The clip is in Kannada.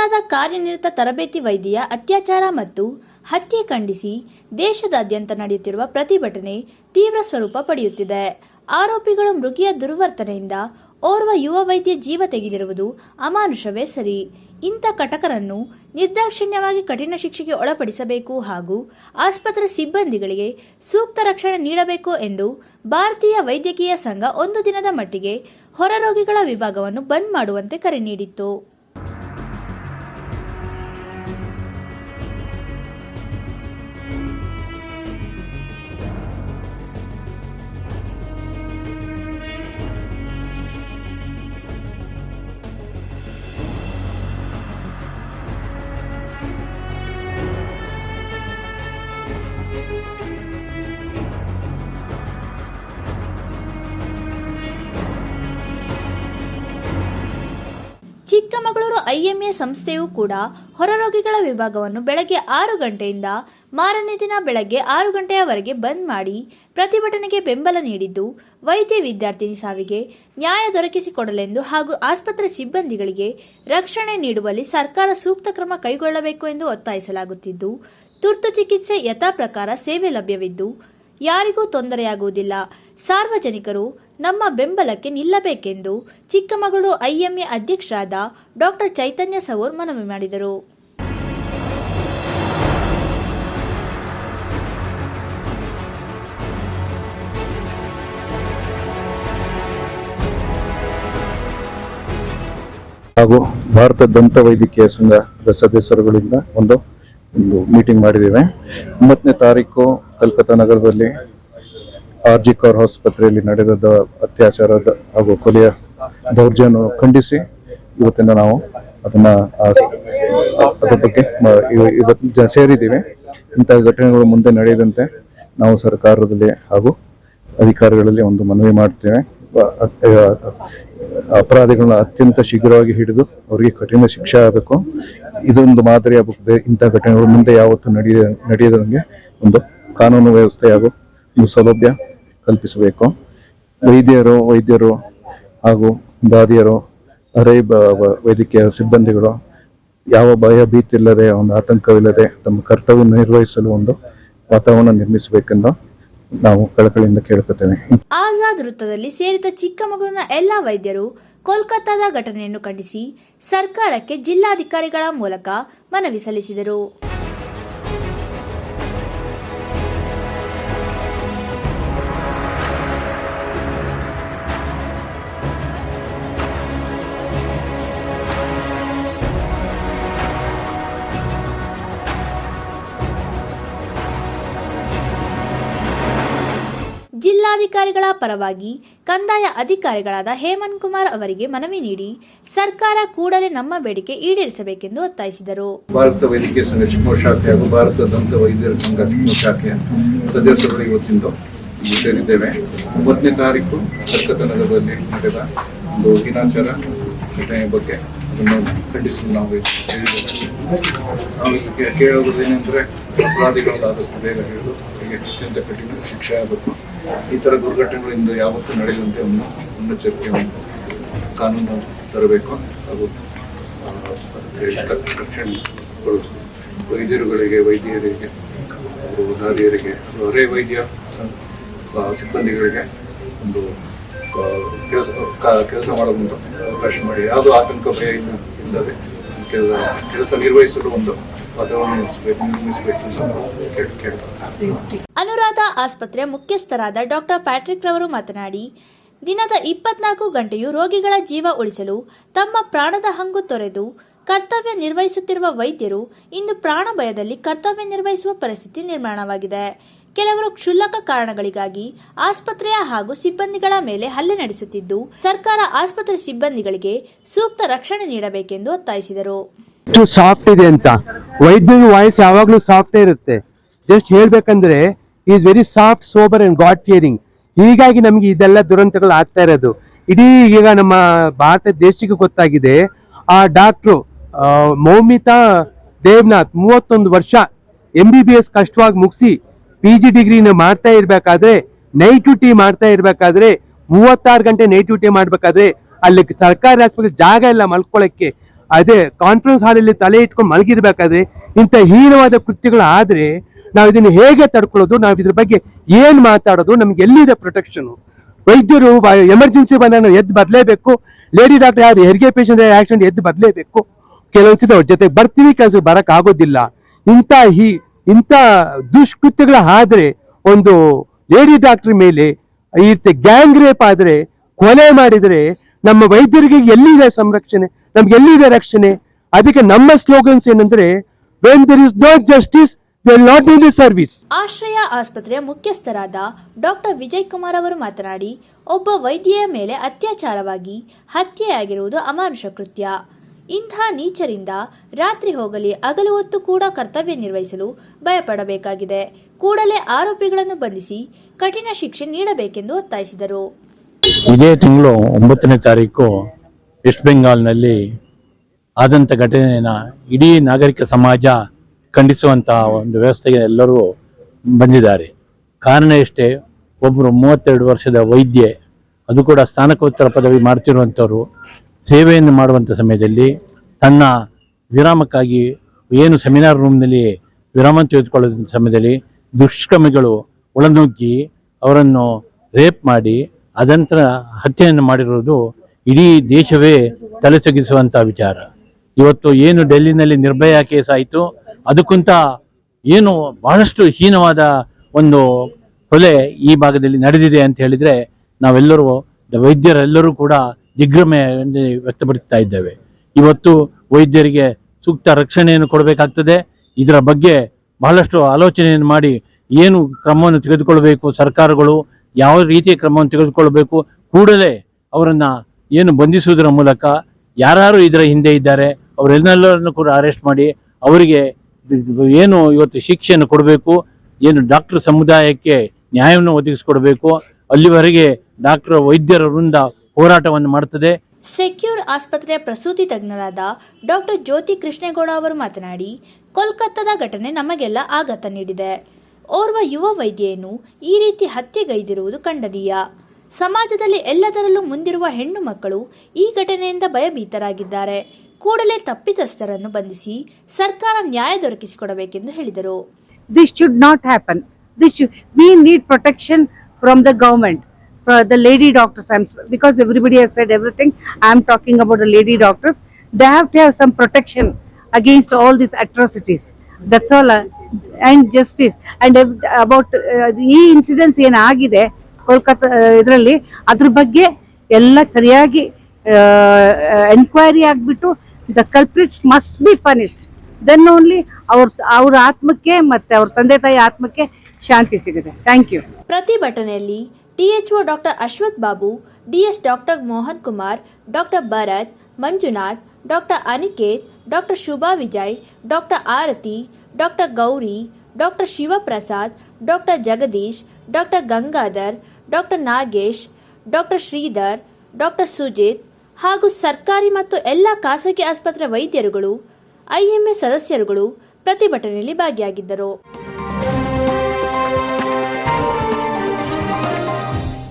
ಕೋಲ್ಕತ್ತಾದ ಕಾರ್ಯನಿರತ ತರಬೇತಿ ವೈದ್ಯ, ಅತ್ಯಾಚಾರ ಮತ್ತು ಹತ್ಯೆ ಖಂಡಿಸಿ ದೇಶದಾದ್ಯಂತ ನಡೆಯುತ್ತಿರುವ ಪ್ರತಿಭಟನೆ ತೀವ್ರ ಸ್ವರೂಪ ಪಡೆಯುತ್ತಿದೆ. ಆರೋಪಿಗಳು ಮೃಗಿಯ ದುರ್ವರ್ತನೆಯಿಂದ ಓರ್ವ ಯುವ ವೈದ್ಯ ಜೀವ ತೆಗೆದಿರುವುದು ಅಮಾನುಷವೇ ಸರಿ. ಇಂಥ ಕಟಕರನ್ನು ನಿರ್ದಾಕ್ಷಿಣ್ಯವಾಗಿ ಕಠಿಣ ಶಿಕ್ಷೆಗೆ ಒಳಪಡಿಸಬೇಕು ಹಾಗೂ ಆಸ್ಪತ್ರೆ ಸಿಬ್ಬಂದಿಗಳಿಗೆ ಸೂಕ್ತ ರಕ್ಷಣೆ ನೀಡಬೇಕು ಎಂದು ಭಾರತೀಯ ವೈದ್ಯಕೀಯ ಸಂಘ ಒಂದು ದಿನದ ಮಟ್ಟಿಗೆ ಹೊರರೋಗಿಗಳ ವಿಭಾಗವನ್ನು ಬಂದ್ ಮಾಡುವಂತೆ ಕರೆ ನೀಡಿತ್ತು. ಐಎಂಎ ಸಂಸ್ಥೆಯೂ ಕೂಡ ಹೊರರೋಗಿಗಳ ವಿಭಾಗವನ್ನು ಬೆಳಗ್ಗೆ ಆರು ಗಂಟೆಯಿಂದ ಮಾರನೇ ದಿನ ಬೆಳಗ್ಗೆ ಆರು ಗಂಟೆಯವರೆಗೆ ಬಂದ್ ಮಾಡಿ ಪ್ರತಿಭಟನೆಗೆ ಬೆಂಬಲ ನೀಡಿದ್ದು ವೈದ್ಯ ವಿದ್ಯಾರ್ಥಿನಿ ಸಾವಿಗೆ ನ್ಯಾಯ ದೊರಕಿಸಿಕೊಡಲೆಂದು ಹಾಗೂ ಆಸ್ಪತ್ರೆ ಸಿಬ್ಬಂದಿಗಳಿಗೆ ರಕ್ಷಣೆ ನೀಡುವಲ್ಲಿ ಸರ್ಕಾರ ಸೂಕ್ತ ಕ್ರಮ ಕೈಗೊಳ್ಳಬೇಕು ಎಂದು ಒತ್ತಾಯಿಸಲಾಗುತ್ತಿದ್ದು, ತುರ್ತು ಚಿಕಿತ್ಸೆ ಯಥಾ ಪ್ರಕಾರ ಸೇವೆ ಲಭ್ಯವಿದ್ದು, ಯಾರಿಗೂ ತೊಂದರೆಯಾಗುವುದಿಲ್ಲ. ಸಾರ್ವಜನಿಕರು ನಮ್ಮ ಬೆಂಬಲಕ್ಕೆ ನಿಲ್ಲಬೇಕೆಂದು ಚಿಕ್ಕಮಗಳೂರು ಐಎಂಎ ಅಧ್ಯಕ್ಷರಾದ ಡಾಕ್ಟರ್ ಚೈತನ್ಯ ಸವೂರ್ ಮನವಿ ಮಾಡಿದರು. ಹಾಗೂ ಭಾರತ ದಂತ ವೈದ್ಯಕೀಯ ಸಂಘದ ಸದಸ್ಯರುಗಳಿಂದ ಒಂದು ಒಂದು ಮೀಟಿಂಗ್ ಮಾಡಿದ್ದೇವೆ. ಒಂಬತ್ತನೇ ತಾರೀಕು ಕಲ್ಕತ್ತಾ ನಗರದಲ್ಲಿ ಆರ್ ಜಿ ಕೌರ್ ಆಸ್ಪತ್ರೆಯಲ್ಲಿ ನಡೆದ ಅತ್ಯಾಚಾರದ ಹಾಗೂ ಕೊಲೆಯ ದೌರ್ಜನ್ಯ ಖಂಡಿಸಿ ಇವತ್ತಿನ ನಾವು ಅದನ್ನ ಅದರ ಬಗ್ಗೆ ಇವತ್ತು ಸೇರಿದ್ದೀವಿ. ಇಂತಹ ಘಟನೆಗಳು ಮುಂದೆ ನಡೆಯದಂತೆ ನಾವು ಸರ್ಕಾರದಲ್ಲಿ ಹಾಗೂ ಅಧಿಕಾರಿಗಳಲ್ಲಿ ಒಂದು ಮನವಿ ಮಾಡ್ತೇವೆ. ಅಪರಾಧಿಗಳನ್ನ ಅತ್ಯಂತ ಶೀಘ್ರವಾಗಿ ಹಿಡಿದು ಅವರಿಗೆ ಕಠಿಣ ಶಿಕ್ಷೆ ಆಗಬೇಕು. ಇದೊಂದು ಮಾದರಿ ಆಗಬೇಕು ಇಂಥ ಘಟನೆಗಳು ಮುಂದೆ ಯಾವತ್ತೂ ನಡೆಯ ನಡೆಯದಂಗೆ ಒಂದು ಕಾನೂನು ವ್ಯವಸ್ಥೆ ಹಾಗೂ ಒಂದು ಸೌಲಭ್ಯ ಕಲ್ಪಿಸಬೇಕು. ವೈದ್ಯರು ವೈದ್ಯರು ಹಾಗೂ ದಾದಿಯರು ಅರೆ ವೈದ್ಯಕೀಯ ಸಿಬ್ಬಂದಿಗಳು, ಯಾವ ಭಯ ಭೀತಿ ಇಲ್ಲದೆ, ಒಂದು ಆತಂಕವಿಲ್ಲದೆ ತಮ್ಮ ಕರ್ತವ್ಯ ನಿರ್ವಹಿಸಲು ಒಂದು ವಾತಾವರಣ ನಿರ್ಮಿಸಬೇಕೆಂದು ನಾವು ಕಳಕಳಿಯಿಂದ ಕೇಳುತ್ತೇವೆ. ಆಜಾದ್ ವೃತ್ತದಲ್ಲಿ ಸೇರಿದ ಚಿಕ್ಕಮಗಳೂರಿನ ಎಲ್ಲಾ ವೈದ್ಯರು ಕೋಲ್ಕತ್ತಾದ ಘಟನೆಯನ್ನು ಖಂಡಿಸಿ ಸರ್ಕಾರಕ್ಕೆ ಜಿಲ್ಲಾಧಿಕಾರಿಗಳ ಮೂಲಕ ಮನವಿ ಸಲ್ಲಿಸಿದರು. ಜಿಲ್ಲಾಧಿಕಾರಿಗಳ ಪರವಾಗಿ ಕಂದಾಯ ಅಧಿಕಾರಿಗಳಾದ ಹೇಮಂತ್ ಕುಮಾರ್ ಅವರಿಗೆ ಮನವಿ ನೀಡಿ ಸರ್ಕಾರ ಕೂಡಲೇ ನಮ್ಮ ಬೇಡಿಕೆ ಈಡೇರಿಸಬೇಕೆಂದು ಒತ್ತಾಯಿಸಿದರು. ಭಾರತ ವೈದ್ಯಕೀಯ ಸಂಘ ಚಿಕ್ಕಮಗಳೂರು ಶಾಖೆ ಹಾಗೂ ಭಾರತ ದಂತ ವೈದ್ಯರ ಸಂಘ ಚಿಕ್ಕಮಗಳೂರು ಶಾಖೆಯ ಸದಸ್ಯರುಗಳು ಇವತ್ತಿಂದು ಸೇರಿದ್ದೇವೆ ಒಂಬತ್ತನೇ ತಾರೀಕು ಕಲ್ಕತ್ತಾ ನಗರದಲ್ಲಿ ನಡೆದ ಒಂದು ದಿನಾಚಾರ ಘಟನೆಯ ಬಗ್ಗೆ ಅದನ್ನು ಖಂಡಿಸಲು ನಾವು ಇಲ್ಲಿ ಸೇರಿದ್ದೇವೆ ನಾವು ಇಲ್ಲಿ ಕೇ- ಕೇಳೋದು ಏನಂದ್ರೆ ಅಪರಾಧಿಗಳು ಆದಷ್ಟು ಬೇಗ ಅವರಿಗೆ ಅತ್ಯಂತ ಕಠಿಣ ಶಿಕ್ಷೆ ಆಗಬೇಕು. ಈ ಥರ ದುರ್ಘಟನೆಗಳಿಂದ ಯಾವತ್ತೂ ನಡೆಯದಂತೆ ಒಂದು ಮುನ್ನೆಚ್ಚರಿಕೆ ಕಾನೂನು ತರಬೇಕು. ಹಾಗೂ ವೈದ್ಯರುಗಳಿಗೆ, ವೈದ್ಯರಿಗೆ ದಾದಿಯರಿಗೆ ಅರೆ ವೈದ್ಯ ಸಿಬ್ಬಂದಿಗಳಿಗೆ ಒಂದು ಕೆಲಸ ಕೆಲಸ ಮಾಡಲು ಅವಕಾಶ ಮಾಡಿ. ಯಾವುದೋ ಆತಂಕ, ಭಯ ಇಲ್ಲ- ಇಲ್ಲದೆ ಕೆಲಸ ನಿರ್ವಹಿಸಲು ಒಂದು ಅನುರಾಧ ಆಸ್ಪತ್ರೆ ಮುಖ್ಯಸ್ಥರಾದ ಡಾಕ್ಟರ್ ಪ್ಯಾಟ್ರಿಕ್ ರವರು ಮಾತನಾಡಿ, ದಿನದ ಇಪ್ಪತ್ನಾಲ್ಕು ಗಂಟೆಯೂ ರೋಗಿಗಳ ಜೀವ ಉಳಿಸಲು ತಮ್ಮ ಪ್ರಾಣದ ಹಂಗು ತೊರೆದು ಕರ್ತವ್ಯ ನಿರ್ವಹಿಸುತ್ತಿರುವ ವೈದ್ಯರು ಇಂದು ಪ್ರಾಣ ಭಯದಲ್ಲಿ ಕರ್ತವ್ಯ ನಿರ್ವಹಿಸುವ ಪರಿಸ್ಥಿತಿ ನಿರ್ಮಾಣವಾಗಿದೆ. ಕೆಲವರು ಕ್ಷುಲ್ಲಕ ಕಾರಣಗಳಿಗಾಗಿ ಆಸ್ಪತ್ರೆಯ ಹಾಗೂ ಸಿಬ್ಬಂದಿಗಳ ಮೇಲೆ ಹಲ್ಲೆ ನಡೆಸುತ್ತಿದ್ದು, ಸರ್ಕಾರ ಆಸ್ಪತ್ರೆ ಸಿಬ್ಬಂದಿಗಳಿಗೆ ಸೂಕ್ತ ರಕ್ಷಣೆ ನೀಡಬೇಕೆಂದು ಒತ್ತಾಯಿಸಿದರು. ಸಾಫ್ಟ್ ಇದೆ ಅಂತ. ವೈದ್ಯನ ವಾಯ್ಸ್ ಯಾವಾಗಲೂ ಸಾಫ್ಟ್ ಇರುತ್ತೆ. ಜಸ್ಟ್ ಹೇಳ್ಬೇಕಂದ್ರೆ is very soft sober and God fearing ಹೀಗಾಗಿ ನಮಗೆ ಇದೆಲ್ಲ ದುರಂತಗಳು ಆಗ್ತಾ ಇರೋದು. ಇಡೀ ಈಗ ನಮ್ಮ ಭಾರತ ದೇಶಕ್ಕೆ ಗೊತ್ತಾಗಿದೆ, ಆ ಡಾಕ್ಟ್ರು ಮೌಮಿತಾ ದೇವ್ನಾಥ್ ಮೂವತ್ತೊಂದು ವರ್ಷ ಎಂ ಬಿ ಬಿ ಎಸ್ ಕಷ್ಟವಾಗಿ ಮುಗಿಸಿ ಪಿ ಜಿ ಡಿಗ್ರಿನ ಮಾಡ್ತಾ ಇರ್ಬೇಕಾದ್ರೆ ನೈಟ್ ಡ್ಯೂಟಿ ಮಾಡ್ತಾ ಇರ್ಬೇಕಾದ್ರೆ ಮೂವತ್ತಾರು ಗಂಟೆ ನೈಟ್ ಡ್ಯೂಟಿ ಮಾಡ್ಬೇಕಾದ್ರೆ ಅಲ್ಲಿ ಸರ್ಕಾರಿ ಆಸ್ಪತ್ರೆ ಜಾಗ ಇಲ್ಲ ಮಲ್ಕೊಳ್ಳೋಕ್ಕೆ ಅದೇ ಕಾನ್ಫರೆನ್ಸ್ ಹಾಲಲ್ಲಿ ತಲೆ ಇಟ್ಕೊಂಡು ಮಲಗಿರ್ಬೇಕಾದ್ರೆ ಇಂಥ ಹೀನವಾದ ಕೃತ್ಯಗಳು ಆದ್ರೆ ನಾವು ಇದನ್ನು ಹೇಗೆ ತಡ್ಕೊಳ್ಳೋದು? ನಾವು ಇದ್ರ ಬಗ್ಗೆ ಏನು ಮಾತಾಡೋದು? ನಮ್ಗೆ ಎಲ್ಲಿದೆ ಪ್ರೊಟೆಕ್ಷನ್ ವೈದ್ಯರು ಎಮರ್ಜೆನ್ಸಿ ಬಂದಾಗ ಎದ್ದು ಬರಲೇಬೇಕು. ಲೇಡಿ ಡಾಕ್ಟರ್ ಯಾರು ಹೆರಿಗೆ ಪೇಷಂಟ್ ಆಕ್ಸಿಡೆಂಟ್ ಎದ್ದು ಬರಲೇಬೇಕು. ಕೆಲವೊಂದ್ಸತಿ ಅವ್ರ ಜೊತೆಗೆ ಬರ್ತೀವಿ ಕೆಲಸ ಬರಕ್ ಆಗೋದಿಲ್ಲ. ಇಂಥ ಹಿ ಇಂಥ ದುಷ್ಕೃತ್ಯಗಳ ಆದರೆ ಒಂದು ಲೇಡಿ ಡಾಕ್ಟರ್ ಮೇಲೆ ಈ ರೀತಿ ಗ್ಯಾಂಗ್ ರೇಪ್ ಆದರೆ, ಕೊಲೆ ಮಾಡಿದರೆ ನಮ್ಮ ವೈದ್ಯರಿಗೆ ಎಲ್ಲಿದೆ ಸಂರಕ್ಷಣೆ? ನಮ್ಗೆ ಎಲ್ಲಿದೆ ರಕ್ಷಣೆ? ಅದಕ್ಕೆ ನಮ್ಮ ಸ್ಲೋಗನ್ಸ್ ಏನಂದ್ರೆ when there is no justice service Ashraya ಆಸ್ಪತ್ರೆಯ ಮುಖ್ಯಸ್ಥರಾದ ಡಾಕ್ಟರ್ ವಿಜಯ್ ಕುಮಾರ್ ಅವರು ಮಾತನಾಡಿ, ಒಬ್ಬ ವೈದ್ಯೆಯ ಮೇಲೆ ಅತ್ಯಾಚಾರವಾಗಿ ಹತ್ಯೆಯಾಗಿರುವುದು ಅಮಾನುಷ ಕೃತ್ಯ. ಇಂಥ ನೀಚರಿಂದ ರಾತ್ರಿ ಹೋಗಲಿ ಅಗಲು ಹೊತ್ತು ಕೂಡ ಕರ್ತವ್ಯ ನಿರ್ವಹಿಸಲು ಭಯಪಡಬೇಕಾಗಿದೆ. ಕೂಡಲೇ ಆರೋಪಿಗಳನ್ನು ಬಂಧಿಸಿ ಕಠಿಣ ಶಿಕ್ಷೆ ನೀಡಬೇಕೆಂದು ಒತ್ತಾಯಿಸಿದರು. ಇದೇ ತಿಂಗಳು ಒಂಬತ್ತನೇ ತಾರೀಕು ವೆಸ್ಟ್ ಬೆಂಗಾಲ್ನಲ್ಲಿ ಆದಂಥ ಘಟನೆಯನ್ನ ಇಡೀ ನಾಗರಿಕ ಸಮಾಜ ಖಂಡಿಸುವಂತಹ ಒಂದು ವ್ಯವಸ್ಥೆಗೆ ಎಲ್ಲರೂ ಬಂದಿದ್ದಾರೆ. ಕಾರಣ ಎಷ್ಟೇ ಒಬ್ಬರು ಮೂವತ್ತೆರಡು ವರ್ಷದ ವೈದ್ಯೆ, ಅದು ಕೂಡ ಸ್ನಾನಕೋತ್ತರ ಪದವಿ ಮಾಡ್ತಿರುವಂಥವ್ರು ಸೇವೆಯನ್ನು ಮಾಡುವಂಥ ಸಮಯದಲ್ಲಿ ತನ್ನ ವಿರಾಮಕ್ಕಾಗಿ ಏನು ಸೆಮಿನಾರ್ ರೂಮ್ನಲ್ಲಿ ವಿರಾಮ ತೆಗೆದುಕೊಳ್ಳೋದ ಸಮಯದಲ್ಲಿ ದುಷ್ಕರ್ಮಿಗಳು ಒಳನುಗ್ಗಿ ಅವರನ್ನು ರೇಪ್ ಮಾಡಿ ಅದಂತರ ಹತ್ಯೆಯನ್ನು ಮಾಡಿರುವುದು ಇಡೀ ದೇಶವೇ ತಲೆಸಗಿಸುವಂಥ ವಿಚಾರ. ಇವತ್ತು ಏನು ಡೆಲ್ಲಿನಲ್ಲಿ ನಿರ್ಭಯ ಕೇಸ್ ಆಯಿತು, ಅದಕ್ಕಿಂತ ಏನು ಬಹಳಷ್ಟು ಹೀನವಾದ ಒಂದು ಕೊಲೆ ಈ ಭಾಗದಲ್ಲಿ ನಡೆದಿದೆ ಅಂತ ಹೇಳಿದರೆ ನಾವೆಲ್ಲರೂ, ವೈದ್ಯರೆಲ್ಲರೂ ಕೂಡ ದಿಗ್ಭ್ರಮೆ ವ್ಯಕ್ತಪಡಿಸ್ತಾ ಇದ್ದೇವೆ. ಇವತ್ತು ವೈದ್ಯರಿಗೆ ಸೂಕ್ತ ರಕ್ಷಣೆಯನ್ನು ಕೊಡಬೇಕಾಗ್ತದೆ. ಇದರ ಬಗ್ಗೆ ಬಹಳಷ್ಟು ಆಲೋಚನೆಯನ್ನು ಮಾಡಿ ಏನು ಕ್ರಮವನ್ನು ತೆಗೆದುಕೊಳ್ಳಬೇಕು, ಸರ್ಕಾರಗಳು ಯಾವ ರೀತಿಯ ಕ್ರಮವನ್ನು ತೆಗೆದುಕೊಳ್ಳಬೇಕು, ಕೂಡಲೇ ಅವರನ್ನು ಏನು ಬಂಧಿಸುವುದರ ಮೂಲಕ ಯಾರು ಇದರ ಹಿಂದೆ ಇದ್ದಾರೆ, ಅವರೆಲ್ಲರನ್ನು ಕೂಡ ಅರೆಸ್ಟ್ ಮಾಡಿ ಅವರಿಗೆ ಏನು ಇವತ್ತು ಶಿಕ್ಷೆಯನ್ನು ಕೊಡಬೇಕು, ಏನು ಡಾಕ್ಟರ್ ಸಮುದಾಯಕ್ಕೆ ನ್ಯಾಯವನ್ನು ಒದಗಿಸಿಕೊಡಬೇಕು, ಅಲ್ಲಿವರೆಗೆ ಡಾಕ್ಟರ್ ವೈದ್ಯರ ವೃಂದ ಹೋರಾಟವನ್ನು ಮಾಡುತ್ತದೆ. ಸೆಕ್ಯೂರ್ ಆಸ್ಪತ್ರೆಯ ಪ್ರಸೂತಿ ತಜ್ಞರಾದ ಡಾಕ್ಟರ್ ಜ್ಯೋತಿ ಕೃಷ್ಣೇಗೌಡ ಅವರು ಮಾತನಾಡಿ ಕೋಲ್ಕತ್ತಾದ ಘಟನೆ ನಮಗೆಲ್ಲ ಆಘಾತ ನೀಡಿದೆ. ಓರ್ವ ಯುವ ವೈದ್ಯೆಯನ್ನು ಈ ರೀತಿ ಹತ್ಯೆಗೈದಿರುವುದು ಖಂಡನೀಯ. ಸಮಾಜದಲ್ಲಿ ಎಲ್ಲದರಲ್ಲೂ ಮುಂದಿರುವ ಹೆಣ್ಣು ಮಕ್ಕಳು ಈ ಘಟನೆಯಿಂದ ಭಯಭೀತರಾಗಿದ್ದಾರೆ. ಕೂಡಲೇ ತಪ್ಪಿತಸ್ಥರನ್ನು ಬಂಧಿಸಿ ಸರ್ಕಾರ ನ್ಯಾಯ ದೊರಕಿಸಿಕೊಡಬೇಕೆಂದು ಹೇಳಿದರು. This should not happen this should, we need protection from the government, for the lady doctors. I'm, because everybody has said everything, i am talking about the lady doctors. They have to have some protection against all these atrocities. That's all. uh, And justice. And uh, about uh, ಈ incidents agide kolkata idralli adr bagge ella ಸರಿಯಾಗಿ enquiry aagibittu the culprits must be punished then only our our ಆತ್ಮಕ್ಕೆ matte ಅವ್ರ tande ತಾಯಿ ಆತ್ಮಕ್ಕೆ ಶಾಂತಿ ಸಿಗುತ್ತೆ ಥ್ಯಾಂಕ್ ಯು ಪ್ರತಿಭಟನೆಯಲ್ಲಿ THO doctor Ashwath Babu, DS doctor Mohan Kumar, doctor Bharat, Manjunath, doctor Aniket, doctor Shubha Vijay, doctor Aarti, doctor Gauri, doctor Shivaprasad, doctor Jagadish, doctor Gangadhar, doctor Nagesh, doctor Sridhar, doctor Sujith ಹಾಗೂ ಸರ್ಕಾರಿ ಮತ್ತು ಎಲ್ಲ ಖಾಸಗಿ ಆಸ್ಪತ್ರೆ ವೈದ್ಯರುಗಳು, ಐಎಂಎ ಸದಸ್ಯರುಗಳು ಪ್ರತಿಭಟನೆಯಲ್ಲಿ ಭಾಗಿಯಾಗಿದ್ದರು.